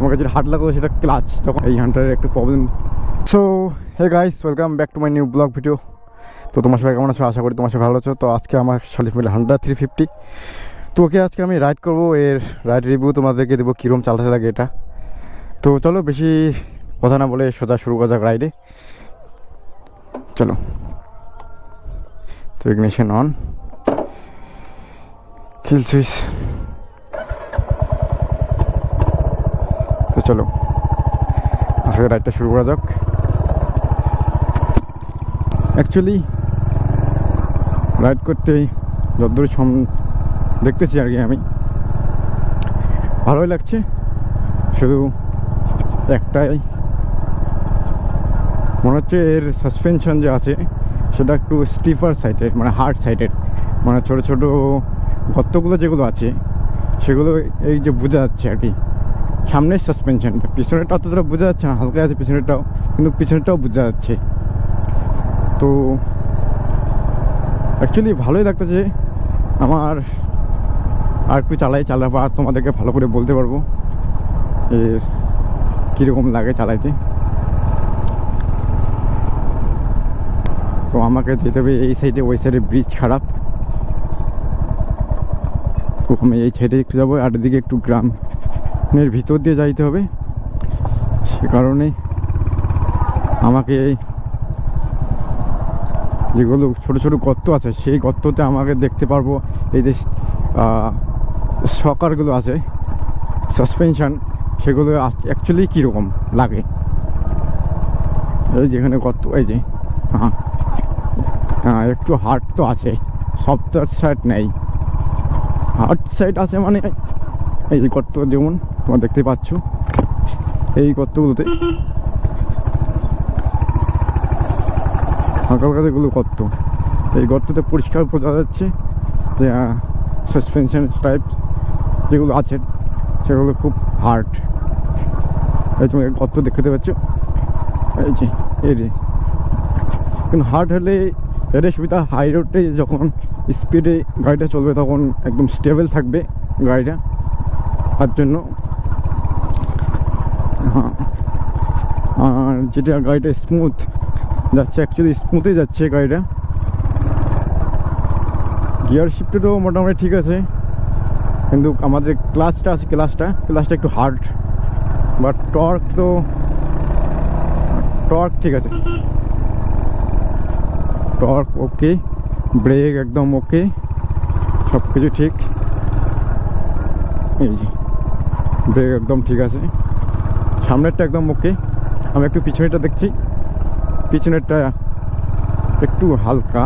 আমার কাছে হার্ড লাগল সেটা ক্লাচ তখন এই হান্টারের একটু problem so hey guys welcome back to my new blog video তো তোমার সবাই কেমন আছো? আশা করি তোমার সবাই ভালো আছো। তো আজকে আমার সালিফ মিলে হান্ড্রেড থ্রি ফিফটি তো ওকে আজকে আমি রাইড করব। এর রাইড রিভিউ তোমাদেরকে দেবো কীরকম চালাতে লাগে এটা। তো চলো বেশি কথা না বলে সোজা শুরু করা যাক রাইডে চলো। তো ইগনিশন অন কিল সুইচ চলো। আজকে রাইডটা শুরু করা যাক। অ্যাকচুয়ালি রাইড করতেই যতদূর সম দেখতেছি আর কি আমি। ভালোই লাগছে। শুধু একটাই। মনে হচ্ছে এর সাসপেনশন যে আছে, সেটা একটু স্টিফার সাইডের মানে হার্ড সাইডের মানে ছোটো ছোটো গর্তগুলো যেগুলো আছে, সেগুলো এই যে বোঝা যাচ্ছে আর কি। সামনের সাসপেনশনটা পিছনেরটা অতটা বোঝা যাচ্ছে না, হালকা আছে পিছনেরটাও, কিন্তু পিছনেরটাও বোঝা যাচ্ছে। তো অ্যাকচুয়ালি ভালোই লাগতেছে আমার আর একটু চালাই পর তোমাদেরকে ভালো করে বলতে পারব এর কীরকম লাগে চালাইতে। তো আমাকে যেতে হবে এই সাইডে ওই সাইডে ব্রিজ খারাপ। আমি এই সাইডে একটু যাব, আর এদিকে একটু গ্রামের ভিতর দিয়ে যাইতে হবে। সে কারণে আমাকে এই যেগুলো ছোটো ছোটো গর্ত আছে, সেই গর্ততে আমাকে দেখতে পারব। এই যে সকারগুলো আছে সাসপেনশান সেগুলো অ্যাকচুয়ালি কীরকম লাগে? এই যেখানে গর্ত, এই যে হ্যাঁ হ্যাঁ একটু হার্ড তো আছে সফট সাইড নেই। হার্ড সাইড আছে মানে এই যে গর্ত যেমন তোমরা দেখতে পাচ্ছ। এই গর্তগুলোতে হালকা যেগুলো গর্ত এই গর্ততে পরিষ্কার বোঝা যাচ্ছে যে সাসপেনশন টাইপ যেগুলো আছে, সেগুলো খুব হার্ড এই তুমি গর্ত দেখতে পাচ্ছ? এই যে, এই রে কিন্তু হার্ড হলে এর সুবিধা হাই রোডে যখন স্পিডে গাড়িটা চলবে, তখন একদম স্টেবল থাকবে গাড়িটা। তার জন্য আর যেটা গাড়িটা স্মুথ যাচ্ছে অ্যাকচুয়ালি স্মুথে যাচ্ছে গাড়িটা। গিয়ার শিফটে তো মোটামুটি ঠিক আছে, কিন্তু আমাদের ক্লাসটা আছে ক্লাসটা ক্লাসটা একটু হার্ড বাট টর্ক তো টর্ক ঠিক আছে। টর্ক ওকে ব্রেক একদম ওকে সব কিছু ঠিক। এই যে ব্রেক একদম ঠিক আছে। সামনেরটা একদম ওকে আমি একটু পিছনেরটা দেখছি। পিছনেরটা একটু হালকা।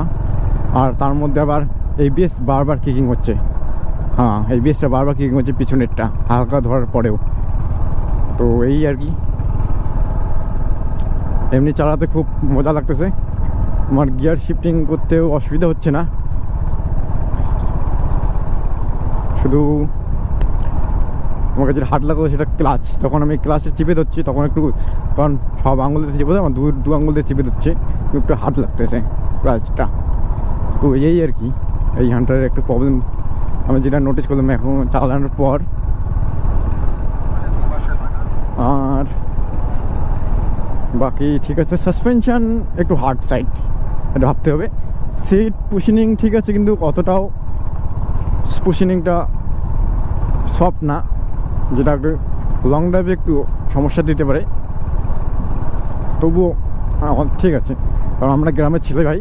আর তার মধ্যে আবার এবিএস বারবার কিকিং হচ্ছে। হ্যাঁ এবিএসটা বারবার কিকিং হচ্ছে পিছনেরটা। হালকা ধরার পরেও। তো এই আর কি। এমনি চালাতে খুব মজা লাগতেছে। আমার গিয়ার শিফটিং করতেও অসুবিধা হচ্ছে না। শুধু আমার কাছে হাট লাগল সেটা ক্লাচ। তখন আমি ক্লাচে চিপে ধরছি, তখন একটু কারণ সব আঙুল দিয়ে চিপে আমার দু দু আঙুল দিয়ে চিপে ধরছে, একটু হাট লাগতেছে ক্লাচটা। তো এই আর কি, এই হান্টারের একটু প্রবলেম আমি যেটা নোটিস করলাম এখন চালানোর পর, আর বাকি ঠিক আছে সাসপেনশান একটু হার্ড সাইড এটা ভাবতে হবে। সিট পুশিনিং ঠিক আছে, কিন্তু অতটাও পুশিনিংটা সফট না। যেটা একটু লং ড্রাইভে একটু সমস্যা দিতে পারে। তবুও ঠিক আছে। কারণ আমরা গ্রামের ছেলে ভাই,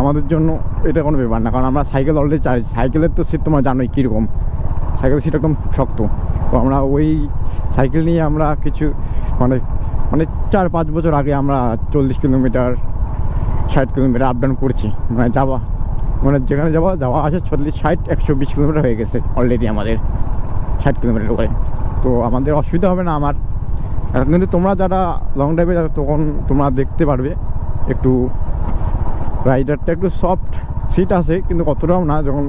আমাদের জন্য এটা কোনো ব্যাপার না। কারণ আমরা সাইকেল অলরেডি চাই সাইকেলের তো সিট তোমার জানোই কীরকম। সাইকেলের সিট একদম শক্ত। তো আমরা ওই সাইকেল নিয়ে আমরা কিছু মানে মানে চার পাঁচ বছর আগে আমরা চল্লিশ কিলোমিটার, ষাট কিলোমিটার আপ ডাউন করছি। মানে যাওয়া মানে যেখানে যাওয়া যাওয়া আছে চল্লিশ ষাট, একশো বিশ কিলোমিটার হয়ে গেছে অলরেডি আমাদের। ষাট কিলোমিটার করে তো আমাদের অসুবিধা হবে না আমার। এখন কিন্তু তোমরা যারা লং ড্রাইভে যাবে, তখন তোমরা দেখতে পারবে। একটু রাইডারটা একটু সফট সিট আছে, কিন্তু কতটাও না। যখন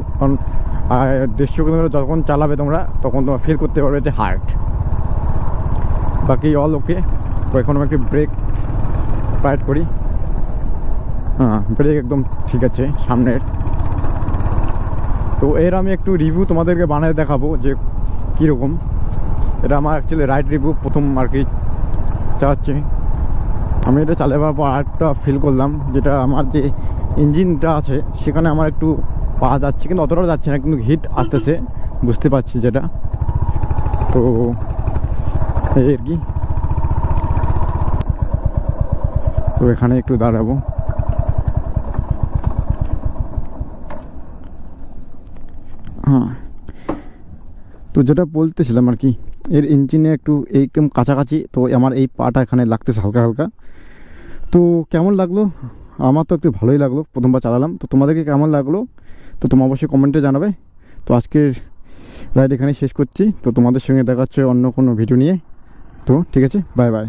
দেড়শো কিলোমিটার যখন চালাবে তোমরা, তখন তোমরা ফিল করতে পারবে যে হার্ট বাকি অল ওকে এখন আমি একটু ব্রেক রাইড করি। হ্যাঁ ব্রেক একদম ঠিক আছে, সামনের। তো এর আমি একটু রিভিউ তোমাদেরকে বানিয়ে দেখাবো যে কীরকম। এটা আমার অ্যাকচুয়ালি রাইড রিভিউ প্রথম আর কি চালাচ্ছি আমি এটা চালাবার পর আরেকটা ফিল করলাম, যেটা আমার যে ইঞ্জিনটা আছে, সেখানে আমার একটু পাওয়া যাচ্ছে, কিন্তু অতটাও যাচ্ছে না, কিন্তু হিট আসতেছে, বুঝতে পারছি যেটা। তো, এই আর কি। তো এখানে একটু দাঁড়াবো। তো যেটা বলতেছিলাম আর কি, এর ইঞ্জিনে একটু এইরকম কাছাকাছি, তো আমার এই পাটা এখানে লাগতেছে হালকা হালকা। তো কেমন লাগল? আমার তো একটু ভালোই লাগল, প্রথমবার চালালাম। তো তোমাদেরকে কেমন লাগল? তো তোমার অবশ্যই কমেন্টে জানাবে। তো আজকের রাইড এখানে শেষ করছি। তো তোমাদের সঙ্গে দেখা হচ্ছে অন্য কোনো ভিডিও নিয়ে। তো ঠিক আছে বাই বাই